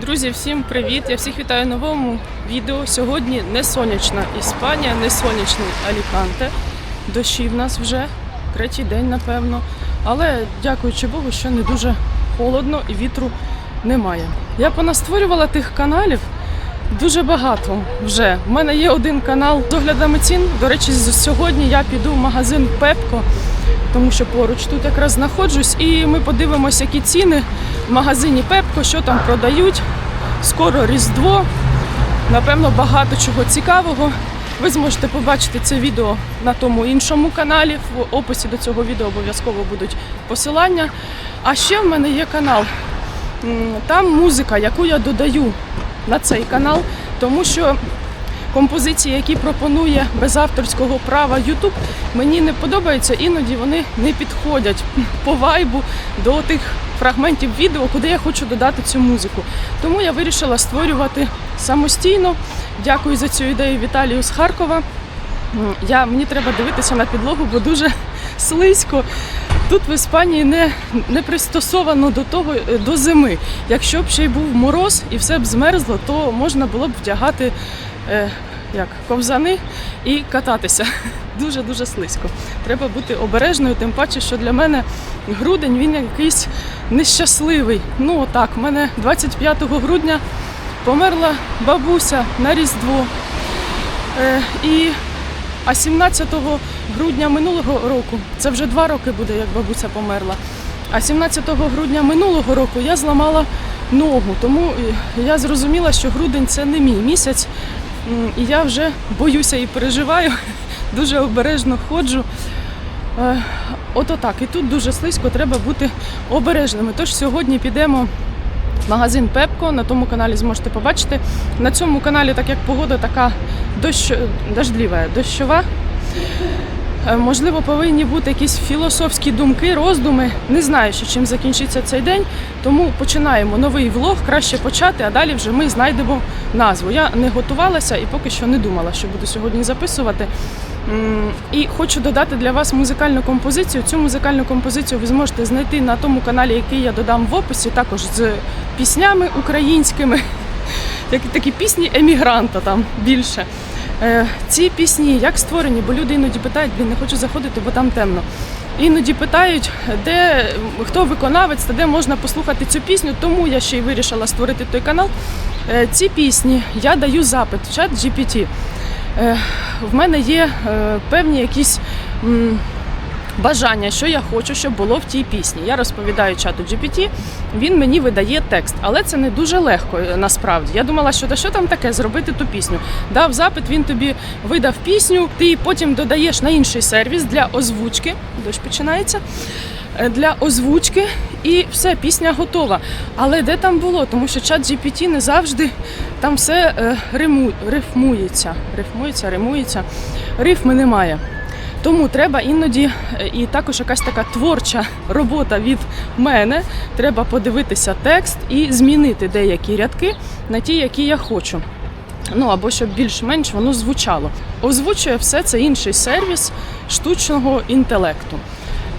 Друзі, всім привіт! Я всіх вітаю в новому відео. Сьогодні не сонячна Іспанія, не сонячний Аліканте. Дощі в нас вже третій день, напевно. Але дякуючи Богу, що не дуже холодно і вітру немає. Я понастворювала тих каналів дуже багато вже. У мене є один канал з оглядами цін. До речі, сьогодні я піду в магазин Пепко, тому що поруч тут якраз знаходжусь, і ми подивимося, які ціни в магазині Пепко, що там продають. Скоро Різдво. Напевно, багато чого цікавого. Ви зможете побачити це відео на тому іншому каналі. В описі до цього відео обов'язково будуть посилання. А ще в мене є канал. Там музика, яку я додаю на цей канал, тому що композиції, які пропонує без авторського права YouTube, мені не подобаються, іноді вони не підходять по вайбу до тих фрагментів відео, куди я хочу додати цю музику. Тому я вирішила створювати самостійно. Дякую за цю ідею Віталію з Харкова. Я, мені треба дивитися на підлогу, бо дуже слизько. Тут в Іспанії не, не пристосовано до того е, до зими. Якщо б ще й був мороз і все б змерзло, то можна було б вдягати е, як, ковзани і кататися. Дуже дуже слизько. Треба бути обережною, тим паче, що для мене грудень він якийсь нещасливий. Ну отак, в мене 25 грудня померла бабуся на Різдво. Е, і, а 17 грудня минулого року, це вже два роки буде, як бабуся померла. А 17 грудня минулого року я зламала ногу, тому е, я зрозуміла, що грудень це не мій місяць. М, І я вже боюся і переживаю, дуже обережно ходжу. Е, Ото так. І тут дуже слизько треба бути обережними. Тож сьогодні підемо в магазин Пепко. На тому каналі зможете побачити. На цьому каналі, так як погода така дощ... дождлива, дощова. Е, Можливо, повинні бути якісь філософські думки, роздуми. Не знаю, ще чим закінчиться цей день. Тому починаємо новий влог. Краще почати, а далі вже ми знайдемо назву. Я не готувалася і поки що не думала, що буду сьогодні записувати. І хочу додати для вас музикальну композицію. Цю музикальну композицію ви зможете знайти на тому каналі, який я додам в описі, також з піснями українськими. Як такі пісні емігранта там більше. Е, Ці пісні як створені, бо люди іноді питають, блін, не хочу заходити, бо там темно. Іноді питають, де хто виконавець та де можна послухати цю пісню. Тому я ще й вирішила створити той канал. Е, Ці пісні я даю запит в чат GPT. Е, В мене є певні якісь. Бажання, що я хочу, щоб було в тій пісні. Я розповідаю чату GPT, він мені видає текст, але це не дуже легко е, насправді. Я думала, що та що там таке зробити ту пісню. Дав запит, він тобі видав пісню, ти її потім додаєш на інший сервіс для озвучки. Дощ починається. е, Для озвучки і все, пісня готова. Але де там було? Тому що чат GPT не завжди там все е, риму, рифмується. Рифмується, римується. Рифми немає. Тому треба іноді е, і також якась така творча робота від мене. Треба подивитися текст і змінити деякі рядки на ті, які я хочу. Ну або щоб більш-менш воно звучало. Озвучує все це інший сервіс штучного інтелекту.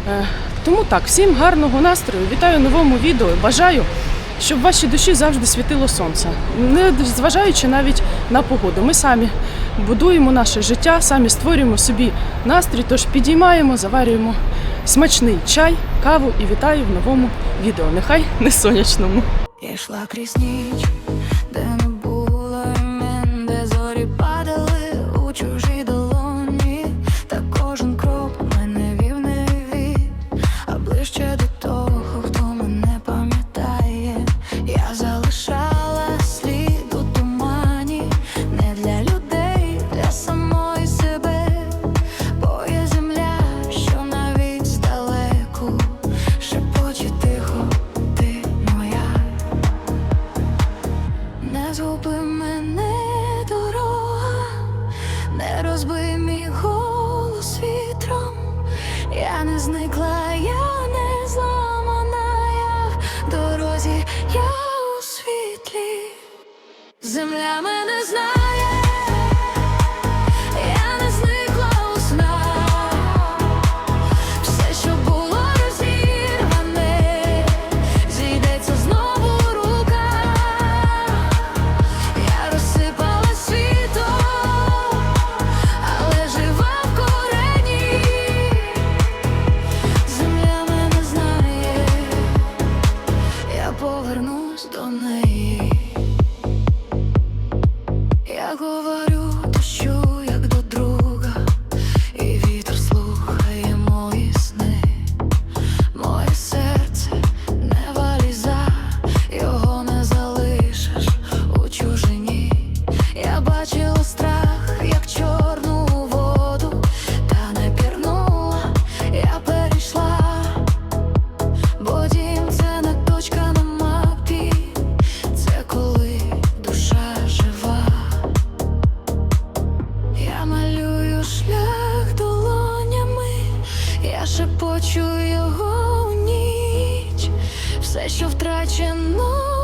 Е, Тому так, всім гарного настрою. Вітаю новому відео. Бажаю, щоб ваші душі завжди світило сонце, не зважаючи навіть на погоду. Ми самі будуємо наше життя, самі створюємо собі настрій, тож підіймаємо, заварюємо смачний чай, каву і вітаю в новому відео. Нехай не сонячному. Я йшла крізь ніч, Земля мене знає, говорю то як шепочу його в ніч, все, що втрачено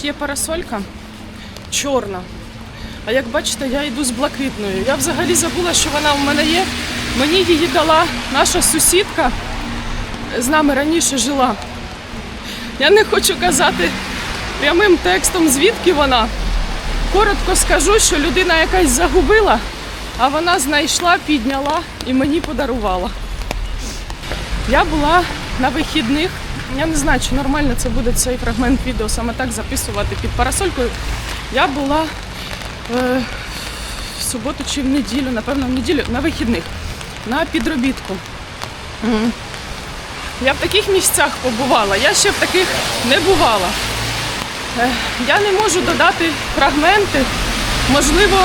поверну. є парасолька чорна. А як бачите, я йду з блакитною. Я взагалі забула, що вона у мене є. Мені її дала наша сусідка, з нами раніше жила. Я не хочу казати прямим текстом, звідки вона. Коротко скажу, що людина якась загубила, а вона знайшла, підняла і мені подарувала. Я була на вихідних. Я не знаю, чи нормально це буде цей фрагмент відео саме так записувати під парасолькою. Я була е, в суботу чи в неділю, напевно, в неділю на вихідних, на підробітку. Я в таких місцях побувала, я ще в таких не бувала. Е, я не можу додати фрагменти. Можливо,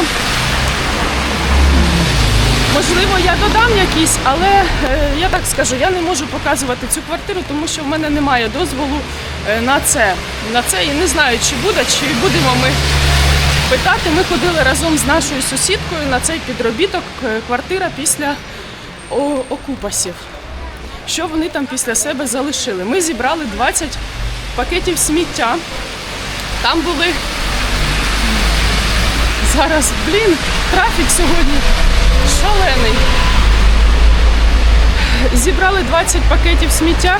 Можливо, я додам якісь, але е, я так скажу, я не можу показувати цю квартиру, тому що в мене немає дозволу е, на це. На це і не знаю, чи буде, чи будемо ми питати. Ми ходили разом з нашою сусідкою на цей підробіток. е, Квартира після окупасів. Що вони там після себе залишили? Ми зібрали 20 пакетів сміття. Там були зараз, блін, трафік сьогодні шалений. Зібрали 20 пакетів сміття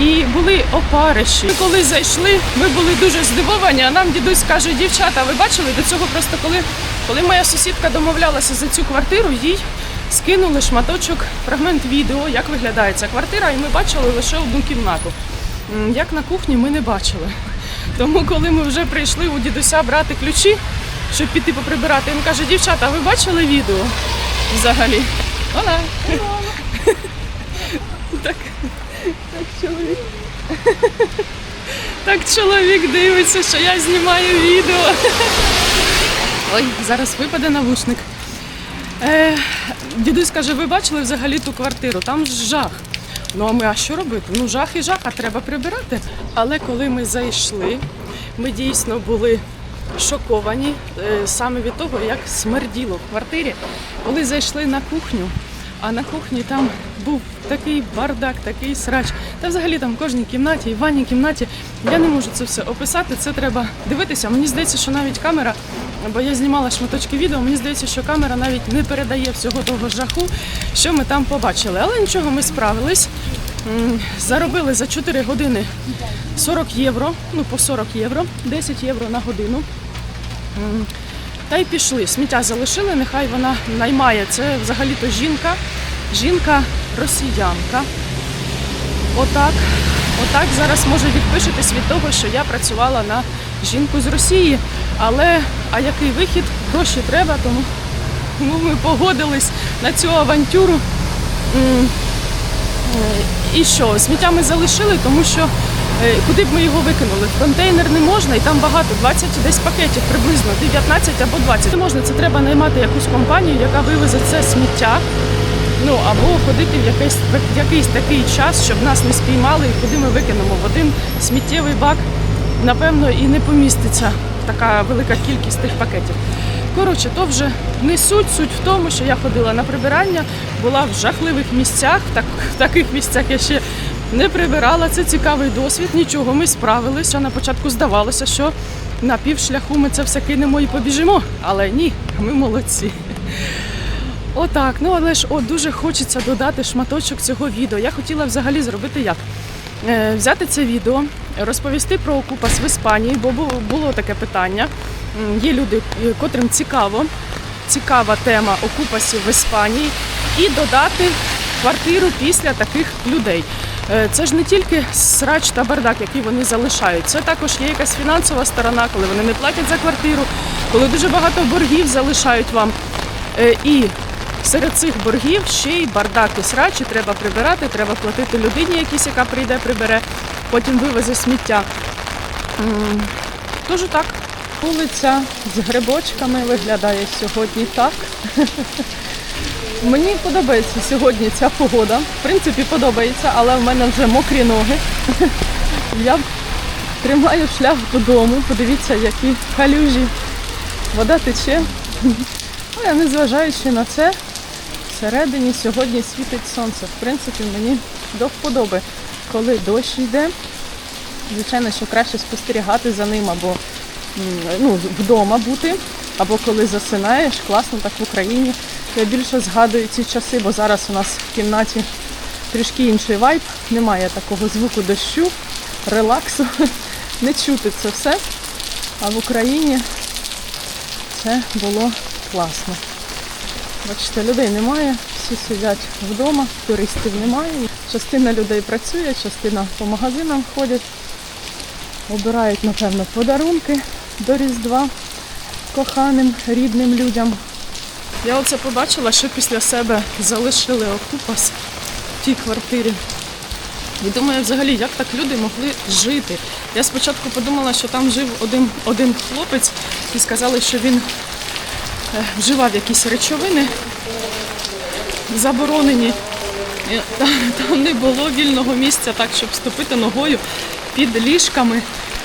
і були опариші. Ми коли зайшли, ми були дуже здивовані, а нам дідусь каже, дівчата, ви бачили до цього просто коли, коли моя сусідка домовлялася за цю квартиру, їй скинули шматочок, фрагмент відео, як виглядає ця квартира, і ми бачили лише одну кімнату. Як на кухні ми не бачили. Тому, коли ми вже прийшли у дідуся брати ключі, щоб піти поприбирати, він каже, дівчата, ви бачили відео взагалі? Вона. Так, так чоловік. Так чоловік дивиться, що я знімаю відео. Ой, зараз випаде навушник. Е, дідусь каже, ви бачили взагалі ту квартиру? Там жах. Ну а ми а що робити? Ну жах і жах, а треба прибирати. Але коли ми зайшли, ми дійсно були шоковані е, саме від того, як смерділо в квартирі. Коли зайшли на кухню, а на кухні там був такий бардак, такий срач. Та взагалі там в кожній кімнаті і в ванній кімнаті. Я не можу це все описати. Це треба дивитися. Мені здається, що навіть камера, бо я знімала шматочки відео, мені здається, що камера навіть не передає всього того жаху, що ми там побачили. Але нічого, ми справились. Заробили за 4 години 40 євро, ну по 40 євро, 10 євро на годину. Та й пішли. Сміття залишили, нехай вона наймає. Це взагалі-то жінка, жінка росіянка. Отак, отак зараз може відпишетесь від того, що я працювала на жінку з Росії. Але а який вихід? Гроші треба, тому, ми погодились на цю авантюру. І що, сміття ми залишили, тому що е, куди б ми його викинули? В контейнер не можна, і там багато, 20 десь пакетів приблизно, 19 або 20. Не можна, це треба наймати якусь компанію, яка вивезе це сміття. Ну або ходити в якийсь, в якийсь такий час, щоб нас не спіймали, і куди ми викинемо в один сміттєвий бак, напевно, і не поміститься така велика кількість тих пакетів. Коротше, то вже не суть. Суть в тому, що я ходила на прибирання, була в жахливих місцях. Так, в таких місцях я ще не прибирала. Це цікавий досвід. Нічого, ми справилися. На початку здавалося, що на півшляху ми це все кинемо і побіжимо. Але ні, ми молодці. Отак, ну але ж от дуже хочеться додати шматочок цього відео. Я хотіла взагалі зробити як? Е, взяти це відео, розповісти про окупас в Іспанії, бо було таке питання. Є люди, е, котрим цікаво, цікава тема окупасів в Іспанії, і додати квартиру після таких людей. Е, Це ж не тільки срач та бардак, який вони залишають. Це також є якась фінансова сторона, коли вони не платять за квартиру, коли дуже багато боргів залишають вам. Е, І серед цих боргів ще й бардак і срачі треба прибирати, треба платити людині якійсь, яка прийде, прибере, потім вивезе сміття. Тож так, вулиця з грибочками виглядає сьогодні так. Мені подобається сьогодні ця погода. В принципі, подобається, але в мене вже мокрі ноги. Я тримаю шлях додому. Подивіться, які калюжі. Вода тече. Але незважаючи на це, всередині сьогодні світить сонце. В принципі, мені до вподоби, коли дощ йде. Звичайно, що краще спостерігати за ним або ну, вдома бути, або коли засинаєш, класно так в Україні. Я більше згадую ці часи, бо зараз у нас в кімнаті трішки інший вайб, немає такого звуку дощу, релаксу, не чути це все. А в Україні це було класно. Бачите, людей немає, всі сидять вдома, туристів немає. Частина людей працює, частина по магазинам ходять, обирають, напевно, подарунки до Різдва коханим, рідним людям. Я оце побачила, що після себе залишили окупас в тій квартирі. І думаю, взагалі, як так люди могли жити. Я спочатку подумала, що там жив один, один хлопець і сказали, що він е, вживав якісь речовини заборонені. Там, там не було вільного місця, так, щоб ступити ногою під ліжками.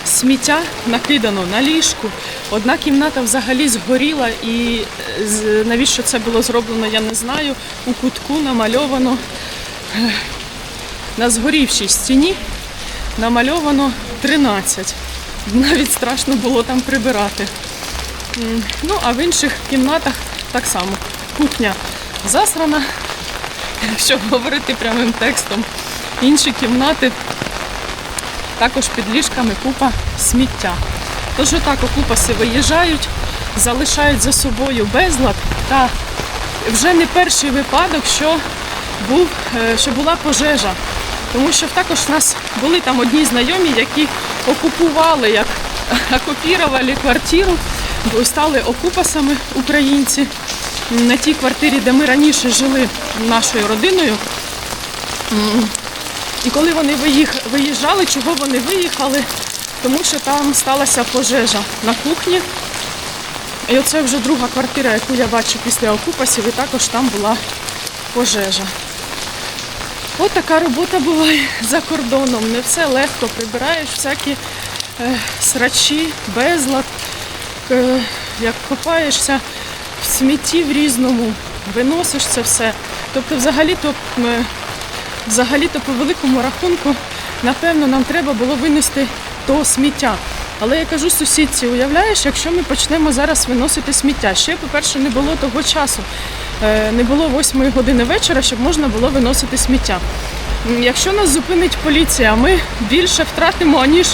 Сміття накидано на ліжку. Одна кімната взагалі згоріла, і е, навіщо це було зроблено, я не знаю. У кутку намальовано е, на згорівшій стіні намальовано 13. Навіть страшно було там прибирати. Ну, а в інших кімнатах так само. Кухня засрана, якщо говорити прямим текстом. Інші кімнати також під ліжками купа сміття. Тож отак окупаси виїжджають, залишають за собою безлад та вже не перший випадок, що, був, е, що була пожежа. Тому що також в нас були там одні знайомі, які окупували, як окупірували квартиру, стали окупасами українці на тій квартирі, де ми раніше жили нашою родиною. І коли вони виїжджали, чого вони виїхали? Тому що там сталася пожежа на кухні. І оце вже друга квартира, яку я бачу після окупасів, і також там була пожежа. От така робота буває за кордоном. Не все легко прибираєш всякі е, срачі, безлад, е, як копаєшся в смітті в різному, виносиш це все. Тобто, взагалі-то, взагалі-то по великому рахунку, напевно, нам треба було винести то сміття. Але я кажу сусідці, уявляєш, якщо ми почнемо зараз виносити сміття, ще, по-перше, не було того часу, е, не було 8 години вечора, щоб можна було виносити сміття. Якщо нас зупинить поліція, ми більше втратимо, аніж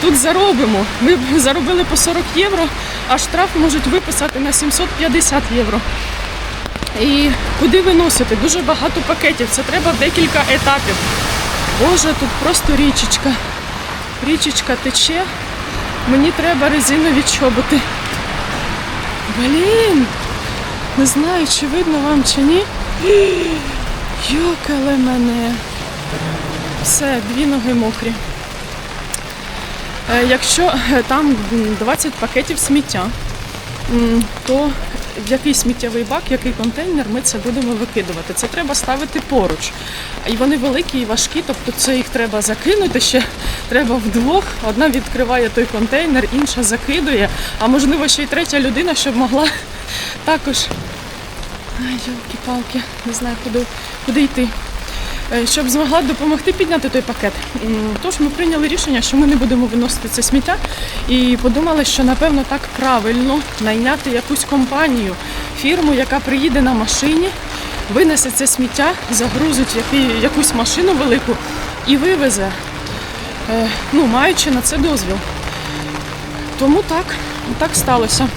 тут заробимо. Ми заробили по 40 євро, а штраф можуть виписати на 750 євро. І куди виносити? Дуже багато пакетів. Це треба декілька етапів. Боже, тут просто річечка. Річечка тече. Мені треба резинові чоботи. Блін! Не знаю, чи видно вам чи ні. Йокале мене. Все, дві ноги мокрі. Е, Якщо е, там 20 пакетів сміття, то в який сміттєвий бак, який контейнер ми це будемо викидувати. Це треба ставити поруч. І вони великі і важкі, тобто це їх треба закинути ще. Треба вдвох. Одна відкриває той контейнер, інша закидує, а можливо ще й третя людина, щоб могла також. Ай, палки не знаю, куди, куди йти. Е, щоб змогла допомогти підняти той пакет. Тож ми прийняли рішення, що ми не будемо виносити це сміття, і подумали, що напевно так правильно найняти якусь компанію, фірму, яка приїде на машині, винесе це сміття, загрузить якусь машину велику і вивезе, е, ну, маючи на це дозвіл. Тому так, так сталося.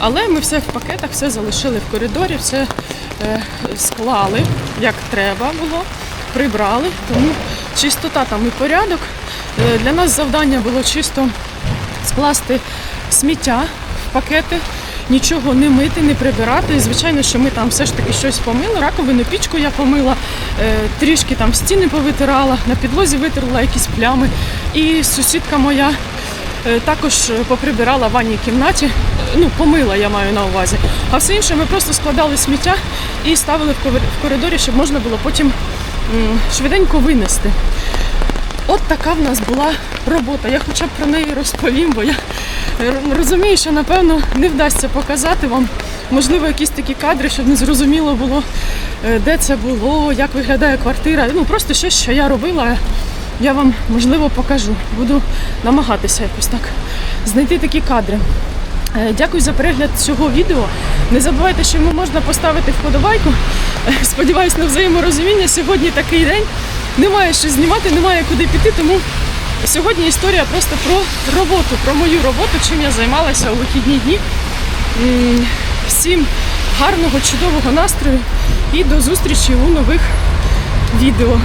Але ми все в пакетах, все залишили в коридорі, все е, склали як треба було, прибрали. Тому чистота там і порядок. Е, для нас завдання було чисто скласти сміття в пакети, нічого не мити, не прибирати. Звичайно, що ми там все ж таки щось помили. Раковину пічку я помила, е, трішки там стіни повитирала, на підлозі витерла якісь плями. І сусідка моя е, також поприбирала в ванній кімнаті. Ну, помила, я маю на увазі. А все інше ми просто складали сміття і ставили в коридорі, щоб можна було потім швиденько винести. От така в нас була робота. Я хоча б про неї розповім, бо я е, розумію, що напевно не вдасться показати вам. Можливо, якісь такі кадри, щоб не зрозуміло було, е, де це було, як виглядає квартира. Ну просто щось, що я робила, я вам можливо покажу. Буду намагатися якось так знайти такі кадри. Е, Дякую за перегляд цього відео. Не забувайте, що йому можна поставити вподобайку. Е, Сподіваюсь на взаєморозуміння. Сьогодні такий день. Немає що знімати, немає куди піти, тому сьогодні історія просто про роботу, про мою роботу, чим я займалася у вихідні дні. Всім гарного, чудового настрою і до зустрічі у нових відео.